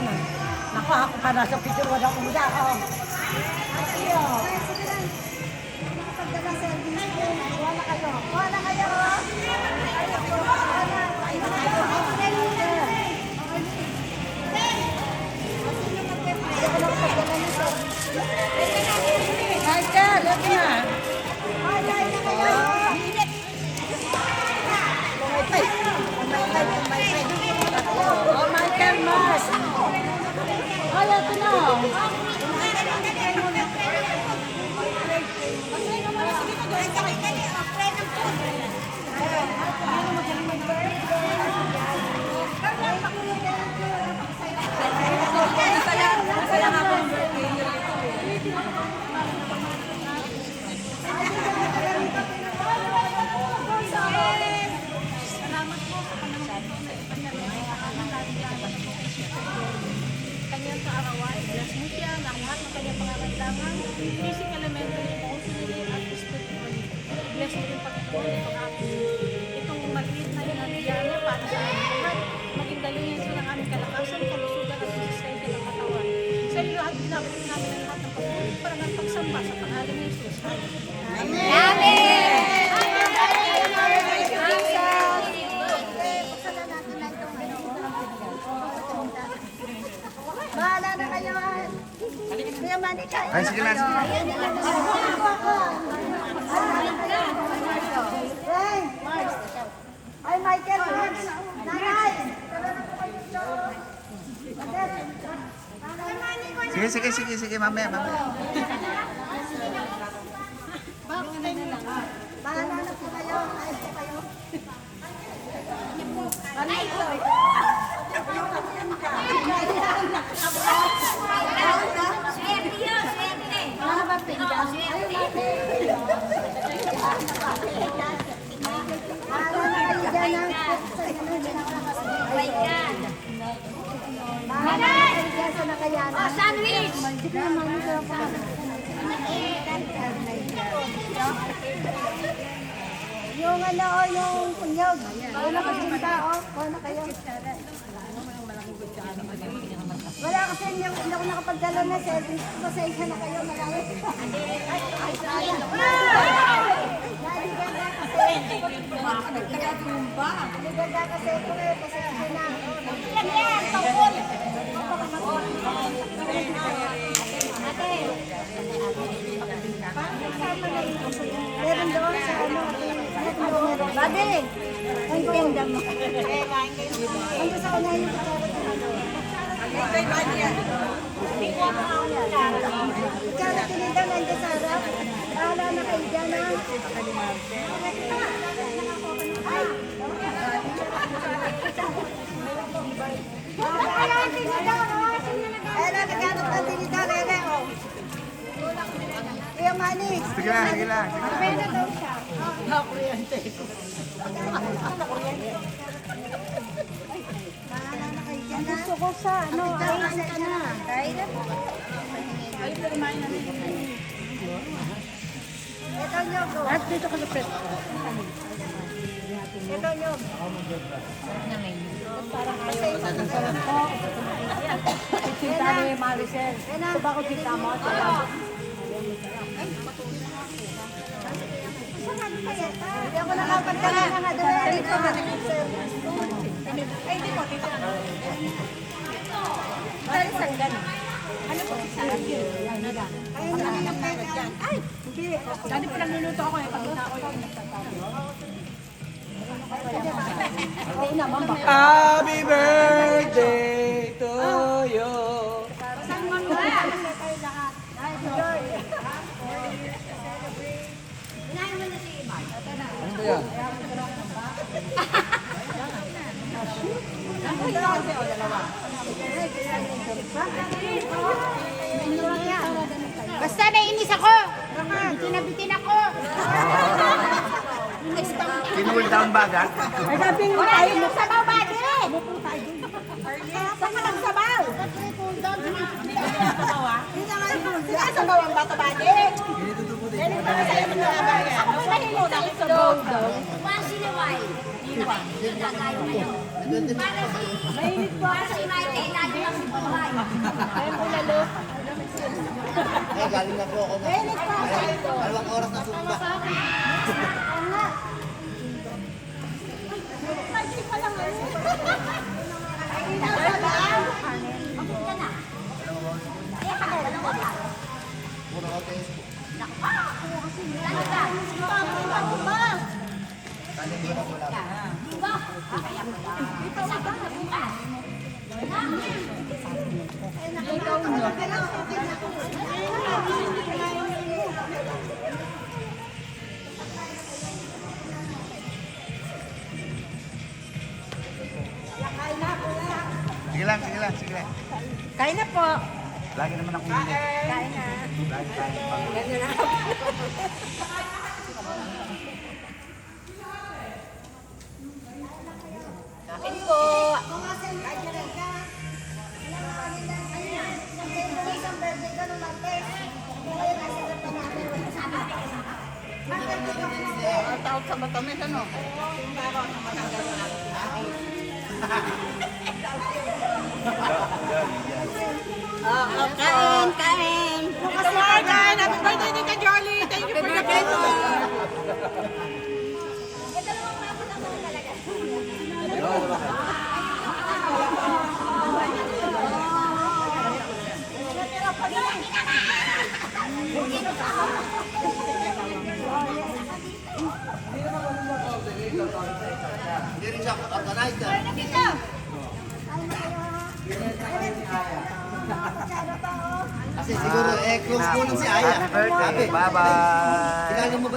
ka na. Naku, ako pa nasa picture, wala akong muda ako. Iyo. Pagdala service ko, wala kayo. Wala kayo. Michael, Thank you. Basic elementary, emotionally, at spiritually. Bless mo rin Panginoon ang pag-aapis. Itong maliit na hinandiyan niya para sa aming lahat. Maging daluyan siya ng aming kalakasan, kalusugan at susistensya ng katawan. Sa iyo lahat, pinapit namin ang lahat ng pagpulit para ng pagsamba sa pangalan ni Jesus. Amen. Buksan na natin na itong ano. Bahala na kayo. Kuya Manika. Ay, sige na, sige na. Ay, Ay, Michael. Nanay. Sige, sige, sige, sige, mamaya, mamaya. Bahala na po kayo. Ay, po kayo. Bahala na kayo dyan. ah. Bahala na kayo dyan sa nakayanan. Sandwich! Yung ano, yung kunyog. Wala ka sinta, o. Wala kayo. Wala kasi hindi ako, hindi ako nakapagdala na service. Pasensya na kayo, marami. Ay, ay, sayang. Naliganda kasi. Naliganda kasi ito eh. Pasensya na. Yan, pangkul. Ate. Kasama na yun. Meron doon sa ano. Bade. Ang tinda mo. Ano sa una yung Kutsara tinida nandiyan sa harap. Bahala na kayo dyan ha. Sige lang, sige lang, sige lang. Pwede daw ko sa ano, ay. Kaya po. Ito nyo, go. At dito ka sa pet. Ito nyo. Kita ni Maricel. Ito ba ko kita mo? Ito ba? Hindi ako nakapagdala na nga doon. Ay, hindi mo, Ay, sanggan. Ano po sa akin? Lang pwede. Ay, hindi. Dati pa lang niluto ako eh. Pagkita ko yung Oo naman ba? Happy birthday to you. Saan mo ba? Kayo lahat. Ay, enjoy. Inahin mo na si Iman. Ano ba yan? Basta nainis ako. Tinabitin ako. Kinul down ba agad? Ay, sabi mo tayo. yung sabaw ba din? Saan ka nagsabaw? Sinasabaw ang bata ba din? Yan yung para sa'yo mga bagay. Ako may nahilo na sabaw daw. Once in a while. Hindi na gagayo ngayon. Para si, para si Michael, lagi lang Ayun po lalo. Eh, galing na po ako. Dalawang oras na sumba. Sige lang, sige lang, sige lang. Kain na po. Lagi naman akong hindi. Kain na. Lagi tayo. Ganyan na. Kain po. Tawag sa matamis, ano? Kain, Hindi rin siya organizer. Kasi siguro, eh, close mo si Aya. Happy birthday. Bye-bye.